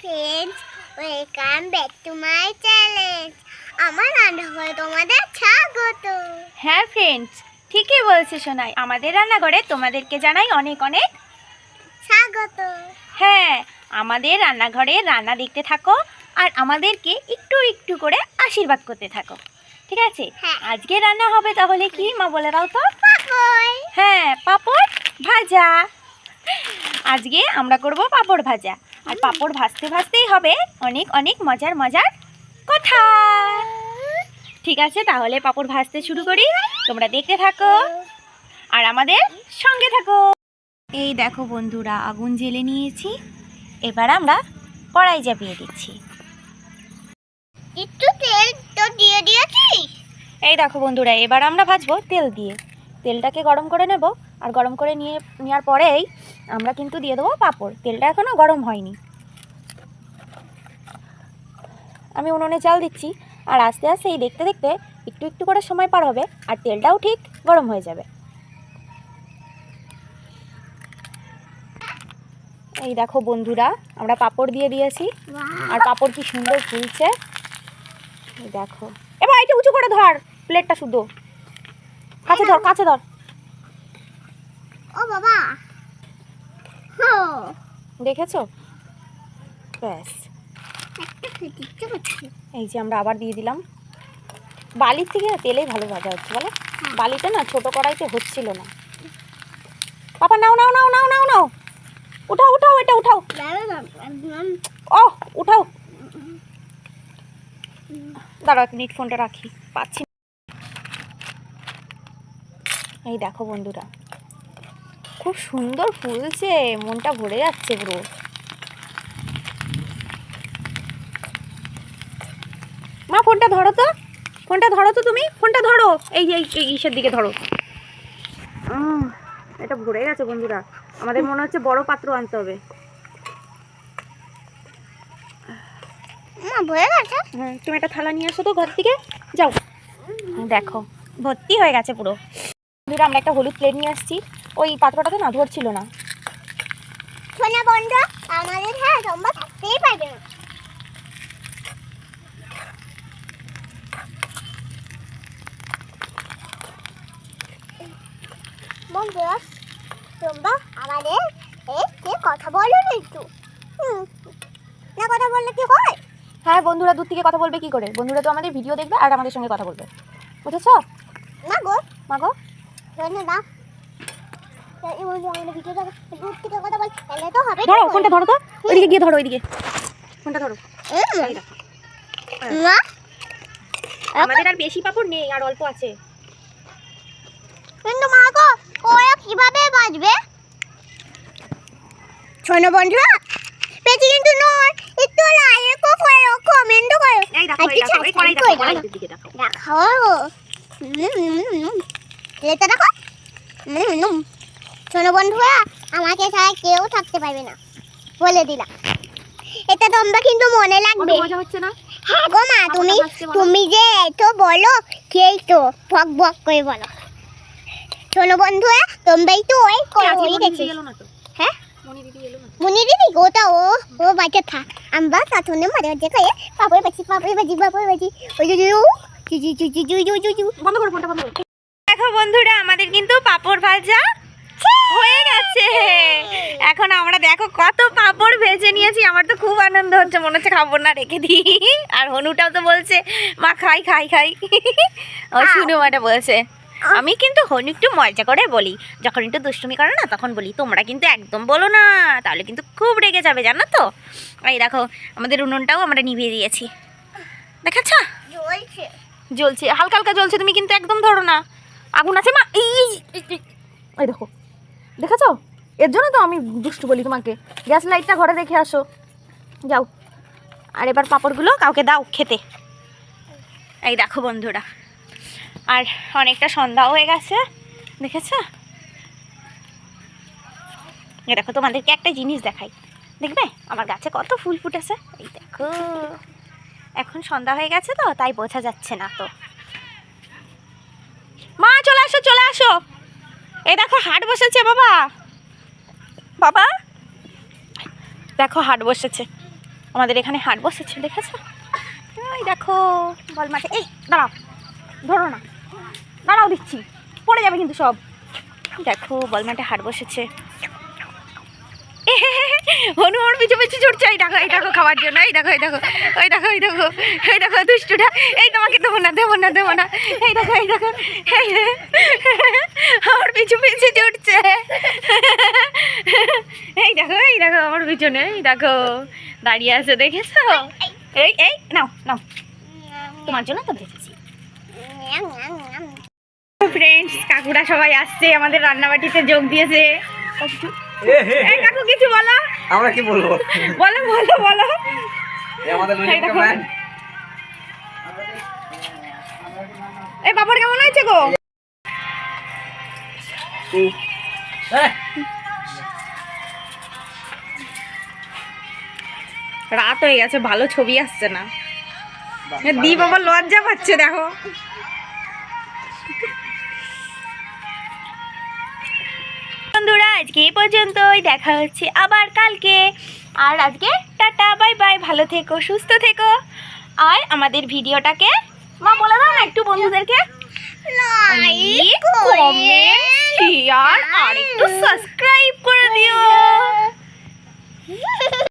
Friends welcome back to my challenge আমার রান্নাঘরে তোমাদের স্বাগত। হ্যাঁ ফ্রেন্ডস ঠিকই বলছে শোনাই আমাদের রান্নাঘরে তোমাদেরকে জানাই অনেক অনেক স্বাগত। হ্যাঁ আমাদের রান্নাঘরে রান্না দেখতে থাকো আর আমাদেরকে একটু একটু করে আশীর্বাদ করতে থাকো। ঠিক আছে? হ্যাঁ। আজকে রান্না হবে তাহলে কি? মা বলে দাও তো। হ্যাঁ পাঁপড় ভাজা। আজকে আমরা করব পাঁপড় ভাজা। আর পাঁপড় ভাজতে ভাজতেই হবে অনেক অনেক মজার মজার কথা। ঠিক আছে তাহলে পাঁপড় ভাজতে শুরু করি। তোমরা দেখতে থাকো আর আমাদের সঙ্গে থাকো। এই দেখো বন্ধুরা আগুন জেলে নিয়েছি। এবার আমরা কড়াই চাপিয়ে দিচ্ছি। একটু তেল তো দিয়ে দিয়েছিস এই দেখো বন্ধুরা এবার আমরা ভাজবো তেল দিয়ে। তেলটাকে গরম করে নেব। আর গরম করে নিয়ে নেওয়ার পরেই আমরা কিন্তু দিয়ে দেবো পাঁপড়। তেলটা এখনও গরম হয়নি। আমি উনুনে চাল দিচ্ছি, আর আস্তে আস্তে এই দেখতে দেখতে একটু একটু করে সময় পার হবে, আর তেলটাও ঠিক গরম হয়ে যাবে। এই দেখো বন্ধুরা, আমরা পাপড় দিয়ে দিয়েছি, আর পাপড় কি সুন্দর ফুলছে। দেখো। এবার এটা উঁচু করে ধর, প্লেটটা শুদ্ধ। কাছে ধর কাছে ধর। ও বাবা। দেখেছ? ব্যাস। এই যে আমরা আবার দিয়ে দিলাম। বালির থেকে তেলেই ভালো ভাজা হচ্ছে বলো? বালিটা না ছোট কড়াইতে হচ্ছিল না। পাপা নাও নাও নাও নাও নাও নাও। উঠাও উঠাও এটা উঠাও। ও উঠাও। দাঁড়াও এক মিনিট ফোনটা রাখি। পাচ্ছি। এই দেখো বন্ধুরা খুব সুন্দর ফুলছে মনটা ভরে যাচ্ছে পুরো। মা ফোনটা ধরো তো। ফোনটা ধরো তো তুমি। ফোনটা ধরো। এই যে এই ইসের দিকে ধরো। এটা ভরে গেছে বন্ধুরা। আমাদের মনে হচ্ছে বড় পাত্র আনতে হবে। গেছে? তুমি একটা থালা নিয়ে আসো তো ঘর থেকে। যাও। দেখো ভর্তি হয়ে গেছে পুরো। বন্ধুরা আমরা একটা হলুদ প্লেট নিয়ে আসছি। ওই পাত্রটাতে না ধরছিল না। শোনা বন্ধু আমাদের হ্যাঁ তোমরা থাকতেই পারবে না। বন্ধুরা তোমরা আমাদের একটু কথা বলো না একটু। না কথা বললে কি হয়? হ্যাঁ বন্ধুরা দূর থেকে কথা বলবে কি করে? বন্ধুরা তো আমাদের ভিডিও দেখবে আর আমাদের সঙ্গে কথা বলবে। বুঝেছ? না গো। মাগো শোনো না ধরো ফোনটা ধরো তো। ওইদিকে গিয়ে ধরো ওইদিকে। ফোনটা ধরো। আমাদের আর বেশি পাপড় নেই আর অল্প আছে। কিন্তু মা গো ওরা কীভাবে বাজবে শোনো বন্ধুরা পেটি কিন্তু নয় একটু লাইক করে কমেন্ট করো। এই দেখো আর এই কিছু দেখো শোনো বন্ধুরা আমাকে ছাড়া কেউ থাকতে পারবে না। বলে দিলাম। এটা তোমরা কিন্তু মনে লাগবে। হচ্ছে না? হ্যাঁ গো মা তুমি তুমি যে এত বলো কেই তো। বক বক করে বলো। শোনো বন্ধুরা তোমরাই তো ওই মনি তো? হ্যাঁ? মনি দিদি গোটা ও ও বাচ্চা থাক। আমরা সাথনে মাঝে মাঝে খাই পাপড় বাজি পাপড় বাজি পাপড় বাজি ওই যে জু জু জু জু জু জু জু বন্ধ করো ফোনটা বন্ধ দেখো বন্ধুরা আমাদের কিন্তু পাপড় ভাজা হয়ে গেছে এখন আমরা দেখো কত পাপড় ভেজে নিয়েছি আমার তো খুব আনন্দ হচ্ছে মনে হচ্ছে খাব না রেখে দিই আর হনুটাও তো বলছে মা খাই খাই খাই ও শুনু মাটা বলছে আমি কিন্তু হনু একটু মজা করে বলি যখন একটু দুষ্টুমি করে না তখন বলি তোমরা কিন্তু একদম বলো না তাহলে কিন্তু খুব রেগে যাবে জানো তো এই দেখো আমাদের উনুনটাও আমরা নিভিয়ে দিয়েছি দেখাচ্ছ জ্বলছে হালকা হালকা জ্বলছে তুমি কিন্তু একদম ধরো না আগুন আছে মা এই দেখো দেখেছ? এর জন্য তো আমি দুষ্টু বলি তোমাকে। গ্যাস লাইটটা ঘরে রেখে আসো। যাও। আর এবার পাঁপড়গুলো কাউকে দাও খেতে। এই দেখো বন্ধুরা, আর অনেকটা সন্ধ্যাও হয়ে গেছে, দেখেছ? এ দেখো, তোমাদেরকে একটা জিনিস দেখাই। দেখবে? আমার গাছে কত ফুল ফুটেছে। এই দেখো। এখন সন্ধ্যা হয়ে গেছে তো, তাই বোঝা যাচ্ছে না তো। মা, চলে আসো চলে আসো। এই দেখো, হাট বসেছে বাবা। বাবা, দেখো, হাট বসেছে। আমাদের এখানে হাট বসেছে, দেখেছ? ওই দেখো, বল মাঠে। এই, দাঁড়াও, ধরো না। দাঁড়াও, দিচ্ছি। পড়ে যাবে কিন্তু সব। দেখো, বল মাঠে হাট বসেছে। হনু ওর পিছু পিছু ছুটছে। এই দেখো এই দেখো খাওয়ার জন্য, এই দেখো এই দেখো ওই দেখো, এই দেখো এই দেখো দুষ্টুটা। এই তোমাকে দেবো না দেবো না দেবো না। এই দেখো এই দেখো আমার পিছু পিছু ছুটছে। এই দেখো এই দেখো আমার পিছনে, এই দেখো। দাঁড়িয়ে আছে, দেখেছ? এই এই, নাও নাও। তোমার জন্য তো ভেজেছি ফ্রেন্ডস কাকুরা সবাই আসছে, আমাদের রান্নাবাটিতে যোগ দিয়েছে। এই কাকু কিছু বলো। আমরা কি বলব? বলো বলো বলো। এ আমাদের এই লজিক দেখো। ম্যান এই বাবার কেমন হয়েছে গো? রাত হয়ে গেছে ভালো ছবি আসছে না। দি বাবা লজ্জা পাচ্ছে দেখো। আজকে এই পর্যন্তই দেখা হচ্ছে আবার কালকে। আর আজকে টাটা বাই বাই ভালো থেকো সুস্থ থেকো। আর আমাদের ভিডিওটাকে মা বলে দাও না একটু বন্ধুদেরকে। লাইক কমেন্ট শেয়ার আর একটু সাবস্ক্রাইব করে দিও।